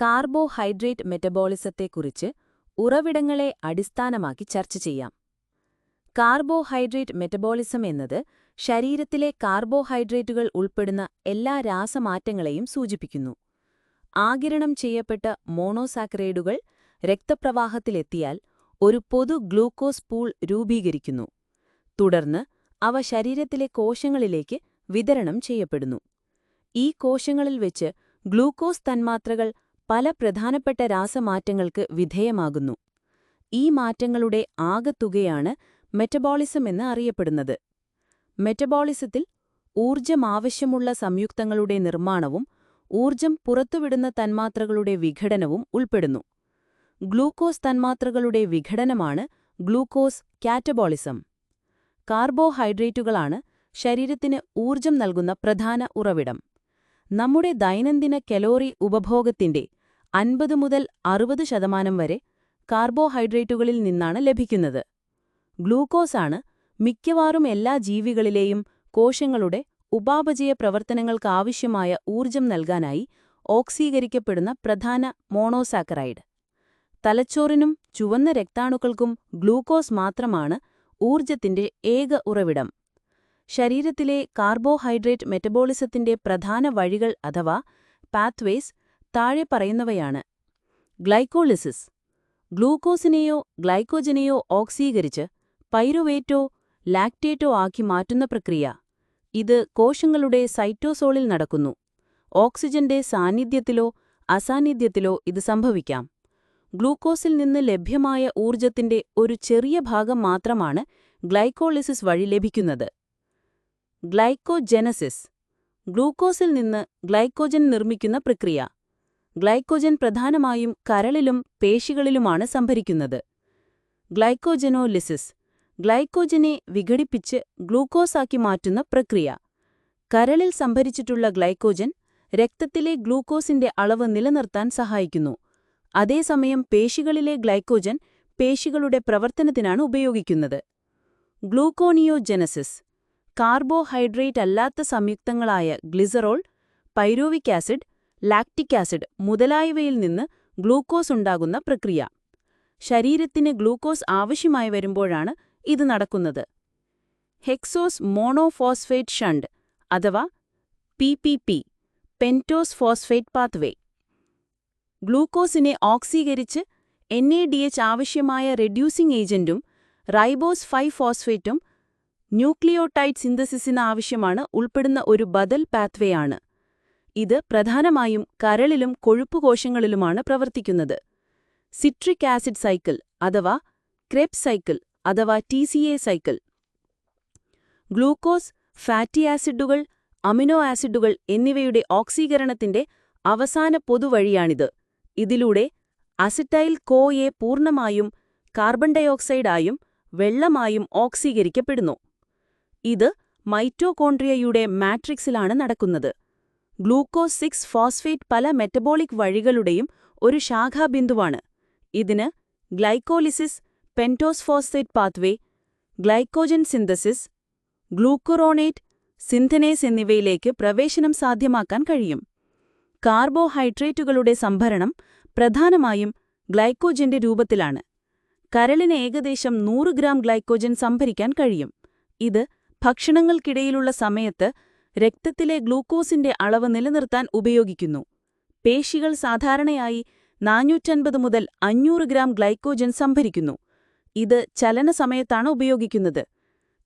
Carbohydrate മെറ്റബോളിസത്തെക്കുറിച്ച് ഉറവിടങ്ങളെ അടിസ്ഥാനമാക്കി ചർച്ച ചെയ്യാം. കാർബോഹൈഡ്രേറ്റ് മെറ്റബോളിസം എന്നത് ശരീരത്തിലെ കാർബോഹൈഡ്രേറ്റുകൾ ഉൾപ്പെടുന്ന എല്ലാ രാസമാറ്റങ്ങളെയും സൂചിപ്പിക്കുന്നു. ആഗിരണം ചെയ്യപ്പെട്ട മോണോസാക്കറൈഡുകൾ രക്തപ്രവാഹത്തിലെത്തിയാൽ ഒരു പൊതു ഗ്ലൂക്കോസ് പൂൾ രൂപീകരിക്കുന്നു. തുടർന്ന് അവ ശരീരത്തിലെ കോശങ്ങളിലേക്ക് വിതരണം ചെയ്യപ്പെടുന്നു. ഈ കോശങ്ങളിൽ വെച്ച് ഗ്ലൂക്കോസ് തന്മാത്രകൾ പല പ്രധാനപ്പെട്ട രാസമാറ്റങ്ങൾക്ക് വിധേയമാകുന്നു. ഈ മാറ്റങ്ങളുടെ ആകത്തുകയാണ് മെറ്റബോളിസം എന്ന് അറിയപ്പെടുന്നത്. മെറ്റബോളിസത്തിൽ ഊർജമാവശ്യമുള്ള സംയുക്തങ്ങളുടെ നിർമ്മാണവും ഊർജം പുറത്തുവിടുന്ന തന്മാത്രകളുടെ വിഘടനവും ഉൾപ്പെടുന്നു. ഗ്ലൂക്കോസ് തന്മാത്രകളുടെ വിഘടനമാണ് ഗ്ലൂക്കോസ് കാറ്റബോളിസം. കാർബോഹൈഡ്രേറ്റുകളാണ് ശരീരത്തിന് ഊർജം നൽകുന്ന പ്രധാന ഉറവിടം. നമ്മുടെ ദൈനംദിന കലോറി ഉപഭോഗത്തിന്റെ അൻപത് മുതൽ അറുപത് ശതമാനം വരെ കാർബോഹൈഡ്രേറ്റുകളിൽ നിന്നാണ് ലഭിക്കുന്നത്. ഗ്ലൂക്കോസാണ് മിക്കവാറും എല്ലാ ജീവികളിലെയും കോശങ്ങളുടെ ഉപാപചയ പ്രവർത്തനങ്ങൾക്കാവശ്യമായ ഊർജം നൽകാനായി ഓക്സീകരിക്കപ്പെടുന്ന പ്രധാന മോണോസാക്കറൈഡ്. തലച്ചോറിനും ചുവന്ന രക്താണുക്കൾക്കും ഗ്ലൂക്കോസ് മാത്രമാണ് ഊർജത്തിന്റെ ഏക ഉറവിടം. ശരീരത്തിലെ കാർബോഹൈഡ്രേറ്റ് മെറ്റബോളിസത്തിന്റെ പ്രധാന വഴികൾ അഥവാ പാത്വേസ് താഴെ പറയുന്നവയാണ്. ഗ്ലൈക്കോളിസിസ് ഗ്ലൂക്കോസിനെയോ ഗ്ലൈക്കോജനെയോ ഓക്സീകരിച്ച് പൈറുവേറ്റോ ലാക്റ്റേറ്റോ ആക്കി മാറ്റുന്ന പ്രക്രിയ. ഇത് കോശങ്ങളുടെ സൈറ്റോസോളിൽ നടക്കുന്നു. ഓക്സിജന്റെ സാന്നിധ്യത്തിലോ അസാന്നിധ്യത്തിലോ ഇത് സംഭവിക്കാം. ഗ്ലൂക്കോസിൽ നിന്ന് ലഭ്യമായ ഊർജത്തിന്റെ ഒരു ചെറിയ ഭാഗം മാത്രമാണ് ഗ്ലൈക്കോളിസിസ് വഴി ലഭിക്കുന്നത്. ഗ്ലൈക്കോജെനസിസ് ഗ്ലൂക്കോസിൽ നിന്ന് ഗ്ലൈക്കോജൻ നിർമ്മിക്കുന്ന പ്രക്രിയ. ഗ്ലൈക്കോജൻ പ്രധാനമായും കരളിലും പേശികളിലുമാണ് സംഭരിക്കുന്നത്. ഗ്ലൈക്കോജനോലിസിസ് ഗ്ലൈക്കോജനെ വിഘടിപ്പിച്ച് ഗ്ലൂക്കോസാക്കി മാറ്റുന്ന പ്രക്രിയ. കരളിൽ സംഭരിച്ചിട്ടുള്ള ഗ്ലൈക്കോജൻ രക്തത്തിലെ ഗ്ലൂക്കോസിന്റെ അളവ് നിലനിർത്താൻ സഹായിക്കുന്നു. അതേസമയം പേശികളിലെ ഗ്ലൈക്കോജൻ പേശികളുടെ പ്രവർത്തനത്തിനാണ് ഉപയോഗിക്കുന്നത്. ഗ്ലൂക്കോണിയോജനസിസ് കാർബോഹൈഡ്രേറ്റ് അല്ലാത്ത സംയുക്തങ്ങളായ glycerol pyruvic acid lactic acid മുതലായവയിൽ നിന്ന് ഗ്ലൂക്കോസ് ഉണ്ടാകുന്ന പ്രക്രിയ. ശരീരത്തിന് ഗ്ലൂക്കോസ് ആവശ്യമായി വരുമ്പോഴാണ് ഇത് നടക്കുന്നത്. ഹെക്സോസ് മോണോഫോസ്ഫേറ്റ് ഷണ്ട് അഥവാ P P P pentose phosphate pathway. ഗ്ലൂക്കോസിനെ ഓക്സീകരിച്ച് എൻ എ ഡി എച്ച് ആവശ്യമായ റെഡ്യൂസിംഗ് ഏജന്റും റൈബോസ് ഫൈവ് ഫോസ്ഫേറ്റും ന്യൂക്ലിയോടൈഡ് സിന്തസിസിന് ആവശ്യമാണ് ഉൾപ്പെടുന്ന ഒരു ബദൽ പാത്വേയാണ് ഇത് പ്രധാനമായും കരളിലും കൊഴുപ്പുകോശങ്ങളിലുമാണ് പ്രവർത്തിക്കുന്നത്. സിട്രിക് ആസിഡ് സൈക്കിൾ അഥവാ ക്രെപ് സൈക്കിൾ അഥവാ ടി സൈക്കിൾ. ഗ്ലൂക്കോസ് ഫാറ്റി ആസിഡുകൾ അമിനോ ആസിഡുകൾ എന്നിവയുടെ ഓക്സീകരണത്തിന്റെ അവസാന പൊതുവഴിയാണിത്. ഇതിലൂടെ അസിറ്റൈൽ കോയെ പൂർണമായും കാർബൺ ഡയോക്സൈഡായും വെള്ളമായും ഓക്സീകരിക്കപ്പെടുന്നു. ഇത് മൈറ്റോകോൺട്രിയയുടെ മാട്രിക്സിലാണ് നടക്കുന്നത്. ഗ്ലൂക്കോസ് സിക്സ് ഫോസ്ഫേറ്റ് പല മെറ്റബോളിക് വഴികളുടെയും ഒരു ശാഖാബിന്ദുവാണ്. ഇതിന് glycolysis pentose phosphate pathway glycogen synthesis glucuronate synthase എന്നിവയിലേക്ക് പ്രവേശനം സാധ്യമാക്കാൻ കഴിയും. കാർബോഹൈഡ്രേറ്റുകളുടെ സംഭരണം പ്രധാനമായും ഗ്ലൈക്കോജന്റെ രൂപത്തിലാണ്. കരളിന് ഏകദേശം നൂറ് ഗ്രാം ഗ്ലൈക്കോജൻ സംഭരിക്കാൻ കഴിയും. ഇത് ഭക്ഷണങ്ങൾക്കിടയിലുള്ള സമയത്ത് രക്തത്തിലെ ഗ്ലൂക്കോസിന്റെ അളവ് നിലനിർത്താൻ ഉപയോഗിക്കുന്നു. പേശികൾ സാധാരണയായി നാനൂറ്റൻപത് മുതൽ അഞ്ഞൂറ് ഗ്രാം ഗ്ലൈക്കോജൻ സംഭരിക്കുന്നു. ഇത് ചലന സമയത്താണ് ഉപയോഗിക്കുന്നത്.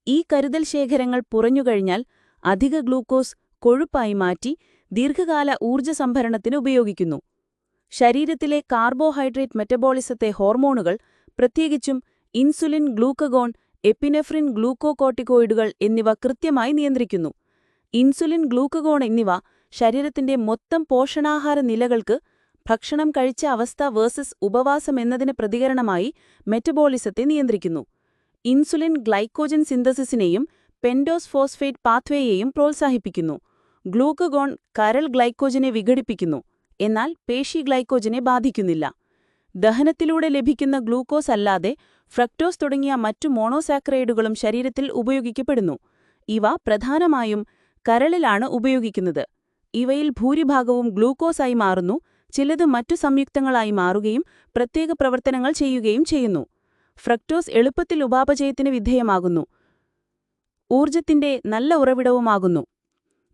ഈ കരുതൽ ശേഖരങ്ങൾ പുറഞ്ഞുകഴിഞ്ഞാൽ അധിക ഗ്ലൂക്കോസ് കൊഴുപ്പായി മാറ്റി ദീർഘകാല ഊർജ സംഭരണത്തിന് ഉപയോഗിക്കുന്നു. ശരീരത്തിലെ കാർബോഹൈഡ്രേറ്റ് മെറ്റബോളിസത്തെ ഹോർമോണുകൾ പ്രത്യേകിച്ചും ഇൻസുലിൻ ഗ്ലൂക്കഗോൺ എപ്പിനെഫ്രിൻ ഗ്ലൂക്കോകോട്ടിക്കോയിഡുകൾ എന്നിവ കൃത്യമായി നിയന്ത്രിക്കുന്നു. ഇൻസുലിൻ ഗ്ലൂക്കഗോൺ എന്നിവ ശരീരത്തിന്റെ മൊത്തം പോഷണാഹാര നിലകൾക്ക് ഭക്ഷണം കഴിച്ച അവസ്ഥ വേഴ്സസ് ഉപവാസം എന്നതിന് പ്രതികരണമായി മെറ്റബോളിസത്തെ നിയന്ത്രിക്കുന്നു. ഇൻസുലിൻ ഗ്ലൈക്കോജൻ സിന്തസിസിനെയും പെൻഡോസ് ഫോസ്ഫേറ്റ് പാത്വേയെയും പ്രോത്സാഹിപ്പിക്കുന്നു. ഗ്ലൂക്കഗോൺ കരൾ ഗ്ലൈക്കോജനെ വിഘടിപ്പിക്കുന്നു എന്നാൽ പേശി ഗ്ലൈക്കോജനെ ബാധിക്കുന്നില്ല. ദഹനത്തിലൂടെ ലഭിക്കുന്ന ഗ്ലൂക്കോസ് അല്ലാതെ ഫ്രക്ടോസ് തുടങ്ങിയ മറ്റു മോണോസാക്രൈഡുകളും ശരീരത്തിൽ ഉപയോഗിക്കപ്പെടുന്നു. ഇവ പ്രധാനമായും കരളിലാണ് ഉപയോഗിക്കുന്നത്. ഇവയിൽ ഭൂരിഭാഗവും ഗ്ലൂക്കോസായി മാറുന്നു ചിലത് മറ്റു സംയുക്തങ്ങളായി മാറുകയും പ്രത്യേക പ്രവർത്തനങ്ങൾ ചെയ്യുകയും ചെയ്യുന്നു. ഫ്രക്ടോസ് എളുപ്പത്തിൽ ഉപാപചയത്തിന് വിധേയമാകുന്നു. ഊർജത്തിന്റെ നല്ല ഉറവിടവുമാകുന്നു.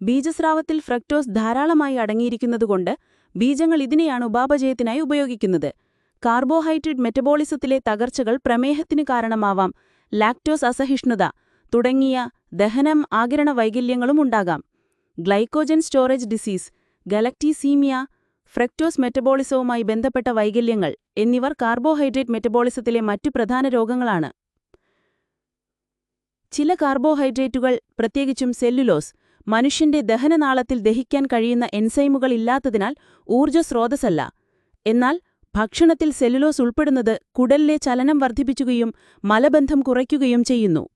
ബീജസ്രാവത്തിൽ ഫ്രക്ടോസ് ധാരാളമായി അടങ്ങിയിരിക്കുന്നതുകൊണ്ട് ബീജങ്ങൾ ഇതിനെയാണ് ഉപാപചയത്തിനായി ഉപയോഗിക്കുന്നത്. കാർബോഹൈഡ്രേറ്റ് മെറ്റബോളിസത്തിലെ തകർച്ചകൾ പ്രമേഹത്തിന് കാരണമാവാം. ലാക്ടോസ് അസഹിഷ്ണുത തുടങ്ങിയ ദഹനം ആകിരണ വൈകല്യങ്ങളും ഉണ്ടാകാം. Glycogen storage disease galactosemia fructose മെറ്റബോളിസവുമായി ബന്ധപ്പെട്ട വൈകല്യങ്ങൾ എന്നിവർ കാർബോഹൈഡ്രേറ്റ് മെറ്റബോളിസത്തിലെ മറ്റു പ്രധാന രോഗങ്ങളാണ്. ചില കാർബോഹൈഡ്രേറ്റുകൾ പ്രത്യേകിച്ചും സെല്ലുലോസ് മനുഷ്യന്റെ ദഹനനാളത്തിൽ ദഹിക്കാൻ കഴിയുന്ന എൻസൈമുകൾ ഇല്ലാത്തതിനാൽ ഊർജസ്രോതസ്സല്ല. എന്നാൽ ഭക്ഷണത്തിൽ സെല്ലുലോസ് ഉൾപ്പെടുന്നത് കുടലിലെ ചലനം വർദ്ധിപ്പിക്കുകയും മലബന്ധം കുറയ്ക്കുകയും ചെയ്യുന്നു.